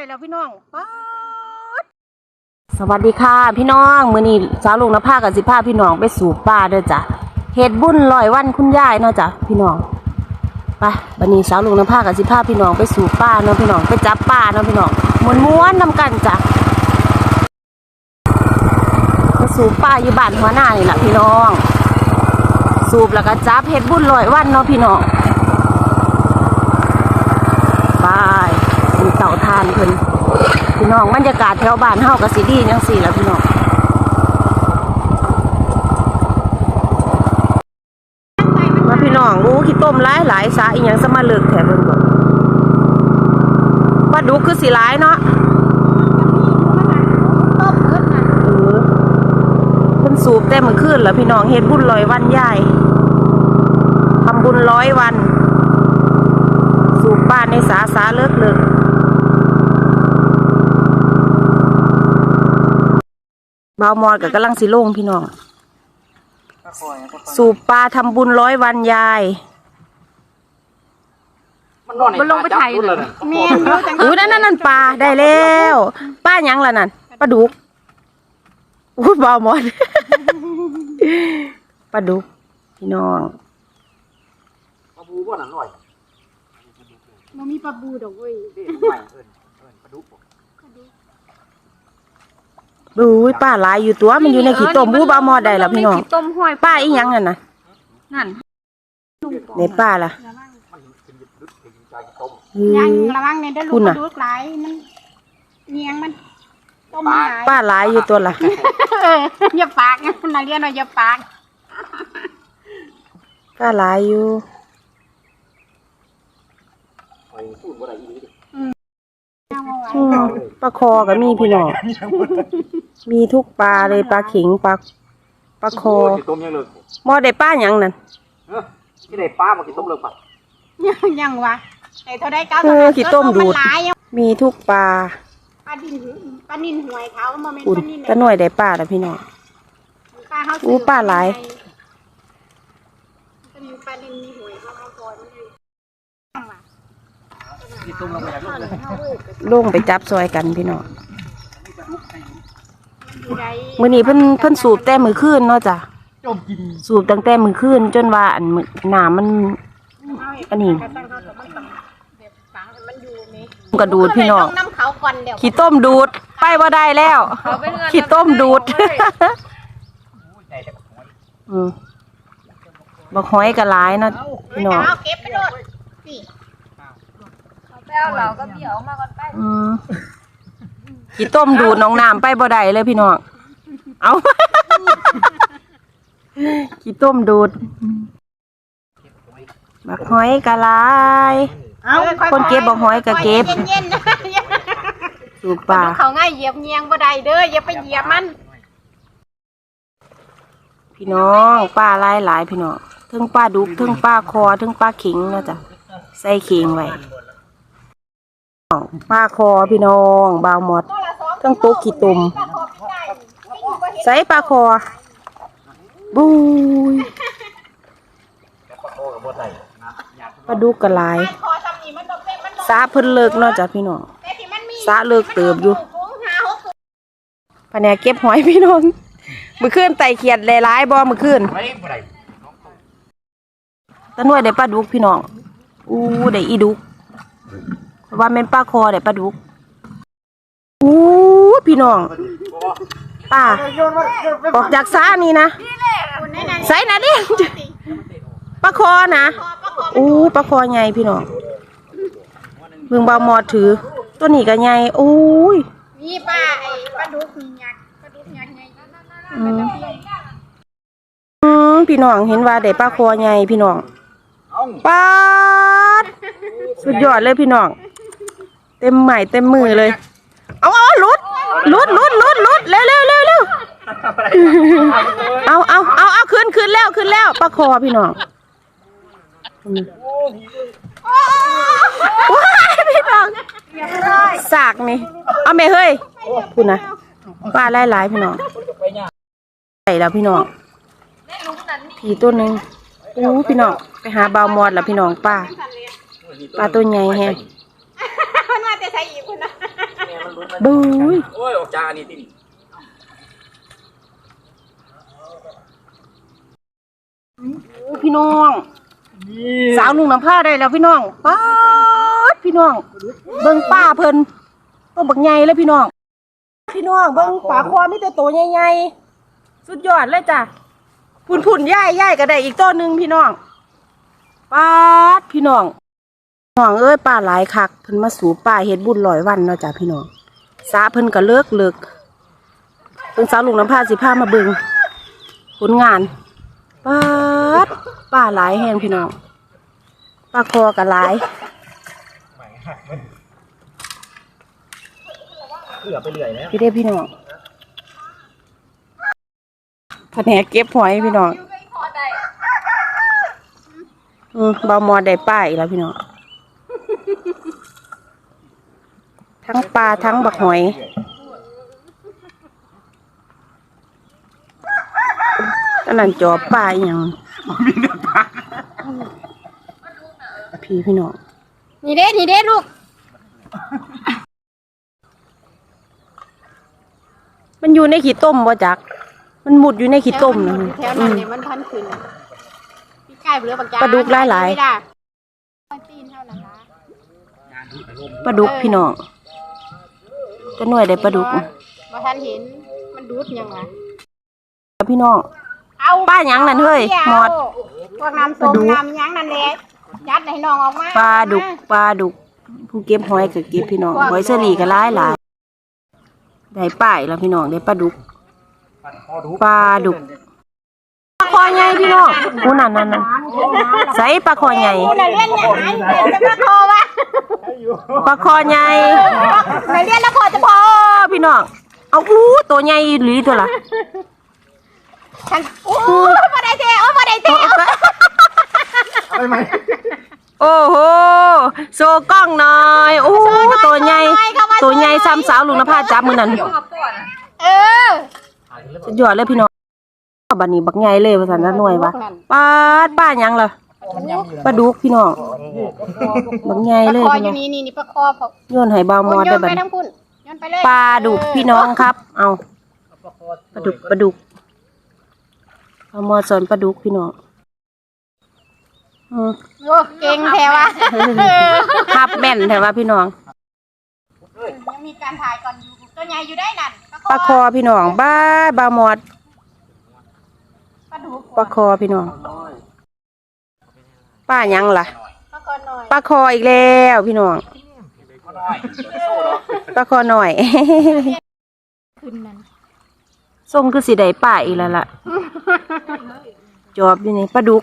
ได้แล้วพี่น้องป๊าดสวัสดีค่ะ พี่น้องมื้อนี้สาวลุงน้ำผ้ากับสิพาพี่น้องไปสู่ป่าเด้อจ้ะเฮ็ดบุญลอยวันคุณยายเนาะจ้ะพี่น้องไปวันนี้สาวลุงน้ำผ้ากับสิพาพี่น้องไปสู่ป่าเนาะพี่น้องไปจับป่าเนาะพี่น้องม้วนๆนำกันจ้ะไปสู่ป่าอยู่บ้านหัวหน้านี่แหละพี่น้อง สูบแล้วก็จับเฮ็ดบุญลอยวันเนาะพี่น้อง ไปเป็นเต่าทานเพิ่นพี่น้องบรรยากาศแถวบ้านเฮาก็สิดีจังซี่แหล้วพี่น้องมาพี่น้องอู้ขี้ต้มหลายหลายๆสาอีหยังสมาเลิกแถเบิ่งบ่ปลาดุกคือสิหลายเนาะเออเพิ่นสูบแต่มื้อคืนแล้วพี่น้องเฮ็ดบุญร้อยวันยายทำบุญร้อยวัน สูบบ้านในสาสาเลิกเลิก เบาวมอดกับกำลังสิโล่งพี่น้อง สูบปลาทำบุญร้อยวันยาย มันลงไปไทยเลยแม่นอยู่จังอุ้ยนั่นนั่นนั่นปลาได้แล้วป้าหยังล่ะนั่นปลาดุกอุ้ยเบาวมอดปลาดุกพี่น้องปลาบูบ่หนังหน่อยบ่มีปลาบูดอกเว้ย เด็ใหม่เอิ้นเอิ้นปลาดุกบ่ อุ้ยป้าหลายอยู่ตัวมันอยู่ในขี้ต้มบู้เบาวมอดได้แล้วพี่น้องขี้ต้มห้อยป้าอีหยังนั่นน่ะนั่นในป้าล่ะมันขึ้นยึดดึกถึงใจต้มอืยังมระวังเนี่ยได้ลูคุกณกน่ะระดูกหลายมันเนียงมันต้มหลายป้าหลายอยู่ตัวละเอออย่าปากนะนักเรียนว่าอย่าปากป้าหลายอยู่ไปพูดบ่ได้อีหลีดิเอาเอาไว้อืมปลาคอก็มีพี่น้อง มีทุกปลาเลยปลาเข็งปลาปลาคอสิต้มยังเลยหมอได้ป้าหยังนั่นเออที่ได้ปลามากินต้มเลิกปะยังยังวะไอ้เท่าได้เก้าเออขี้ต้มดูดนหลายยังมีทุกปลาปลาดินปลานินหวยเขาโมเมนต์อุ่นปลานินตะหน่วยได้ป้าแล้วพี่น้อง ปลาเขาอู้ปลาหลายจะมีปลานินมีหวยเขาเอาก่อนเลยที่ต้มลงไปอย่างนี้เลย ลงไปจับซอยกันพี่น้องอยู่ใด มื้อนี้เพิ่นเพิ่นสูบแต่มื้อคืนเนาะจ้ะจมกินสูบตั้งแต่มื้อคืนจนว่าอันมื้อน้ำมัน อันนี้ กระตั้งเขามันกระดูดพี่น้องน้ำเขาก่อนเดี๋ยวขี้ต้มดูด ไปบ่ได้แล้วขี้ต้มดูดองอืมบักหอยกระลายนะพี่น้องเอาเก็บไปโดดนี่อืม ขี้ต้มดูดน้องน้ำไปบ่ได้เลยพี่น้อง เอาขี้ต้มดูดบักหอยกระหลาย เอาคนเก็บบักหอยก็เก็บเย็นสูบๆปลาเขาง่ายเหยียบเงียงบ่ได้เด้ออย่าไปเหยียบมัน พี่น้องปลาหลายหลายพี่น้องเทึงปลาดุกเทึงปลาคอเทึงปลาเข็งนะจ๊ะใส่เข็งไว้ปลาคอพี่น้องบาวหมดเทึงตุ๊กขี้ตุ่มใส่ปลาคอบุยปลาโคกับบ่ได้นะอยากปลาดุกกระหลายคอทำนี่มันดอกเต้มันดอกสาเพิ่นเลิกเนาะจ้ะพี่น้องแต่ที่มันมีสาเลิกเติบอยู่ฝูงหาหกแผนกเก็บหอยพี่น้องมือคืนไต่เขียดหลายๆบ่มือคืนไว้บ่ได้ตะหน่วยได้ปลาดุกพี่น้องอู้ได้อีดุกว่าแม่นปลาคอได้ปลาดุกอู้ พี่น้องป้าออกจากซ่านี่นะคนนั้นน่ะใส่นะดิปลาคอนะอู้ปลาคอใหญ่พี่น้องเมืองบาวมอดถือ ตัวนี้ก็ใหญ่อู้ยนี่ป้าไอ้ปลาดุกนี่ยักษ์ปลาดุกยักษ์ไงอืมอืมพี่น้องเห็นว่าได้ปลาคอใหญ่พี่น้องเอ้าปาดสุดยอดเลยพี่น้อง เต็มใหม่เต็มมือเลย เอาเอาลุด ลุดลุดลุดลุดเร็วเร็วเร็วเร็วเอาเอาเอาเอาขึ้นขึ้นแล้วขึ้นแล้วปลาคอพี่น้องว้ายพี่น้องสากนี่เอาแม่เฮ้ยพูดนะปลาหลายพี่น้องใส่แล้วพี่น้องผีตัวหนึ่งอู้พี่น้องไปหาเบาวมอดแล้วพี่น้องป้าปลาตัวใหญ่แฮงมันมาแต่ใส่อีกคนนะ ดูยโอ้ยออกจากอันนี้ตินี่พี่น้องสาวลุงน้ำผ้าได้แล้วพี่น้องป๊าดพี่น้อง เบิ่งป้าเพิ่นตัวบักใหญ่เลยพี่น้อง พี่น้องเบิ่งปลาคอมีแต่ตัวใหญ่ๆสุดยอดเลยจ้ะพุ่นพุ่นๆย่ายย่ายก็ได้อีกตัวหนึ่งพี่น้องป๊าดพี่น้อง น้องเอ้ยป้าหลายคักเพิ่นมาสู่ป้าเฮ็ดบุญร้อยวันเนาะจ้ะพี่น้องสาเพิ่นก็เลิกเลิกเพิ่นสาวลุงน้ำผ้าสิพามาเบิ่งผลงานป๊าดป้าหลายแฮงพี่น้องป้าคอก็หลายเกือบไปเรื่อยแล้วพี่เด้พี่น้องแผนกเก็บหอยพี่น้องอืมบามอได้ป้ายอีกแล้วพี่น้อง ทั้งปลาทั้งบักหอยอันนั้นจอบปลาอหย่างพี่พี่น้องนี่เด้ นี่เด้ลูก มันอยู่ในขี้ต้มบ่จัก มันหมุดอยู่ในขี้ต้มนะแถวนั้นเนี่ยมันพันขึ้นพี่ไก่เรือปักจาปลาดุกหลายๆไม่ได้ตีนเท่านั้นละปลาดุกพี่น้อง จะหน่วยได้ปลาดุกบ่ทันเห็นมันดูดยังไงพี่น้องเอาป้าหยังนั่นเฮ้ยหมอดพวกน้ำส้มปลาดุกน้ำหยังนั่นแหละยัดให้น้องออกมาปลาดุกปลาดุก ผู้เก็บหอยก็เก็บพี่น้องหอยเสลีก็หลายหลายได้ป้ายแล้วพี่น้องได้ปลาดุกพอดูปลาดุกปลาคอใหญ่พี่น้องอู้นั่นนั่นนั่นใส่ปลาคอใหญ่กูน่ะเรียนอย่างไรเรียนจะมาคอวะ ปลาคอใหญ่ไหนเรียนแล้วคอจะพโอ้อพี่น้องเอาอู้ตัวใหญ่อีหลีตัวละฉันโอ้ยบ่ได้เทโอ้ยบ่ได้เทอะไรไหมโอ้โหโซกล้องหน่อยโอ้ตัวใหญ่ตัวใหญ่ซ้ำสาวลุงนภาจับมือนั่นเออสุดยอดเลยพี่น้องบัดนี้บักใหญ่เลยภาษาหน่วยวะปาดป้าหยังล่ะ ปลาดุกพี่น้องบักใหญ่เลยคอพี่อน้อยู่งนี่นี่นี่ปลาคอพอโยนให้บาวมอดโยได้นบัไปดทั้งพุ่นโยนไปเลยปลาดุกพี่น้องครับ เอาปลาดุกปลาดุกบาวมอดสอนปลาดุกพี่น้องอืมโอ้เก่งแท้วะขับแม่นแถวว่าพี่น้อง ยังมีการถ่ายก่อนอยู่ตัวใหญ่อยู่ได้นั่นปลาคอพี่น้องบ้าบาวมอดปลาดุกปลาคอพี่น้อง ป้าหยังล่ะปลาคอหน่อยปลาคออีกแล้วพี่น้องก็น้อยโซ่ดอกปลาคอหน่อยขึ้นนั่นส่งคือสีใดป่าอีกแล้วล่ะจอบอยู่นี่ปลาดุก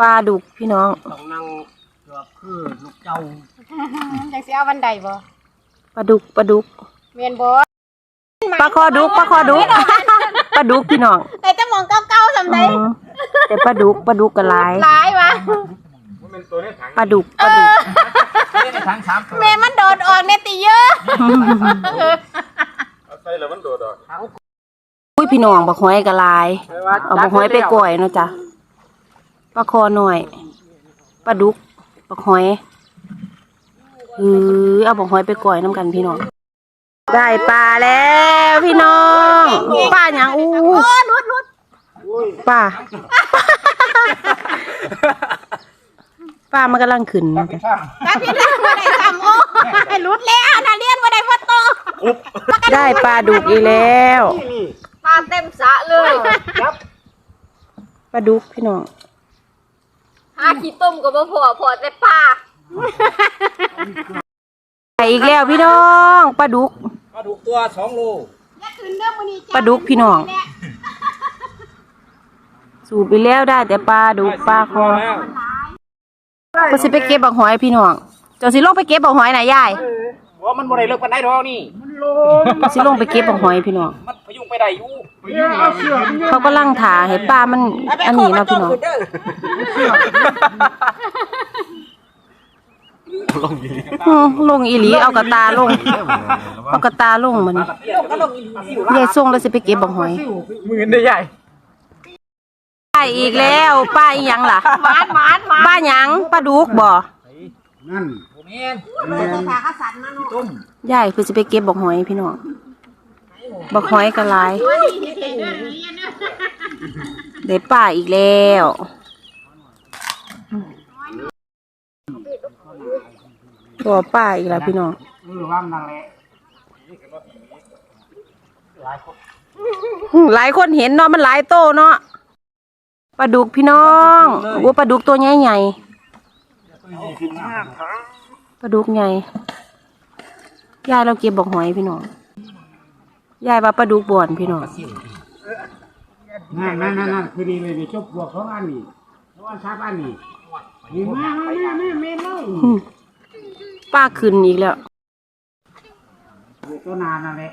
ปลาดุกพี่น้องต้องนั่งเกือบคือลูกเจ้าจังสิเอาวันใดบ่ปลาดุกปลาดุกเมียนบ่ปลาคอดุกปลาคอดุกปลาดุกพี่น้องแต่จะมองเก่าๆสำใดอืม แต่ปลาดุกปลาดุกก็หลายหลายวะมันเป็นตัวนี้ถังปลาดุกปลาดุกนี่ในถังสามตัวแม่มันโดดออกเนติเยอะเอาใส่แล้วมันโดดออกถังอุ้ยพี่น้องบักหอยก็หลายเอาบักหอยไปก่อยเนาะจ้ะปลาคอหน่อยปลาดุกบักหอยเออเอาบักหอยไปก่อยน้ำกันพี่น้องได้ปลาแล้วพี่น้องปลาอย่างอู้โอ้ลุดลุด ปลาปลามันกำลังขึ้นนะจ๊ะจักพี่ได้บ่ได้ซ้ำโอ้ยลุดแล้วน่ะเรียนบ่ได้บ่โตได้ปลาดุกอีกแล้วปลาเต็มสระเลยปลาดุกพี่น้องหาขี้ต้มก็บ่พอพอแต่ปลาไปอีกแล้วพี่น้องปลาดุกปลาดุกตัวสองโลอย่าขึ้นเด้อมื้อนี้ปลาดุกพี่น้อง สูบไปแล้วได้แต่ปลาดุกปลาคอแล้วก็สิไปเก็บบักหอยพี่น้องเจ้าสิลงไปเก็บบักหอยไหนะยายว่ามันบ่ได้เลิกปานใดดอกนี่ก็สิลงไปเก็บบักหอยพี่น้องมันพยุงไปได้อยู่พยุงมาเชื่อเขาก็ลังถาให้ปลามันอันนี้เนาะพี่น้องลงอยู่อืมลงอีหลีเอากระตาลง เอากระตาลงมันยายส่งแล้วสิไปเก็บบักหอยมือได้ใหญ่ ป้าอีกแล้วป้าอีหยังล่ะหวานหวานหวานป้าหยังปลาดุกบ่นั่นโมเมนเลยแต่ขาเขาสั่นมาเนาะต้มยายคือสิไปเก็บบอกหอยพี่น้องบอกหอยกระลายได้ป่าอีกแล้วตัวป่าอีกแล้วพี่น้องเออว่างนั่นแหละหลายคนเห็นเนาะมันหลายโตเนาะ ปลาดุกพี่น้องโอ้ปลาดุกตัวใหญ่ใหญ่ๆปลาดุกใหญ่ยายเราเก็บบอกหอยพี่น้องยายว่าปลาดุกบ่อนพี่น้องนั่นนั่นนั่นนั่นคือดีเลยนี่จบบวกสองอันนี่สองอันสามอันนี่นี่มามามามาเมนเลยป้าขึ้นอีกแล้วตัวนานนั่นแหละ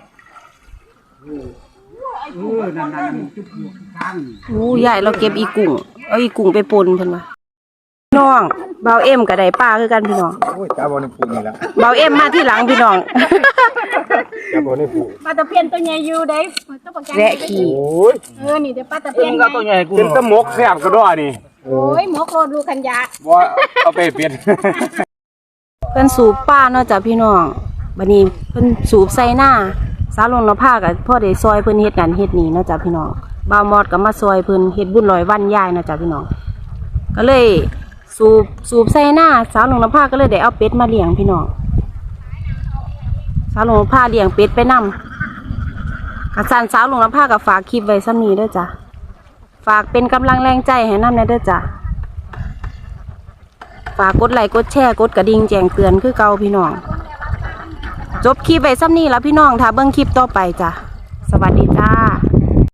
เออเออนั่นนั่นนั่นจุบบวกกลางนี่อู้ยายเราเก็บอีกุ้งเอาอีกุ้งไปปนเพิ่นว่าน้องเบาเอ็มกับได้ป้าคือกันพี่น้องโอ้ยจ้าบอลนี่ผูนี่ละเบาเอ็มมาที่หลังพี่น้องจ้าบอลนี่ผูปลาตะเพียนตัวใหญ่อยู่ได้ตัวประกันแวะขี่โอ้ยเออนี่เดี๋ยวปลาตะเพียนไงเป็นตะมกแซ่บก็ด้วยนี่โอ้ยหมกโลดูกันยาบ่เอาไปเปลี่ยนเพิ่นสูบป้าเนาะจ้ะพี่น้องบัดนี้เพิ่นสูบใส่หน้า สาวลงนภากับพ่อได้ซอยเพิ่นเฮ็ดกันเฮ็ดนี่เนาะจ้ะพี่น้องบ่าวมอดก็มาซอยเพิ่นเฮ็ดบุญลอยวันยายเนาะจ้ะพี่น้องก็เลยสูบสูบใส่หน้าสาวลงนภาก็เลยได้เอาเป็ดมาเลี้ยงพี่น้องสาวลงนภาเลี้ยงเป็ดไปนำกระสันสาวลงนภากับฝากคลิปไว้ซ้ำนี้ด้อจ้ะฝากเป็นกำลังแรงใจให้นำแน่เด้อจ้ะฝากกดไลค์กดแชร์กดกระดิ่งแจ้งเตือนคือเก่าพี่น้อง จบคลิปไว้ซ้ำนี้แล้วพี่น้องถ้าเบิ่งคลิปต่อไปจ้ะ สวัสดีจ้า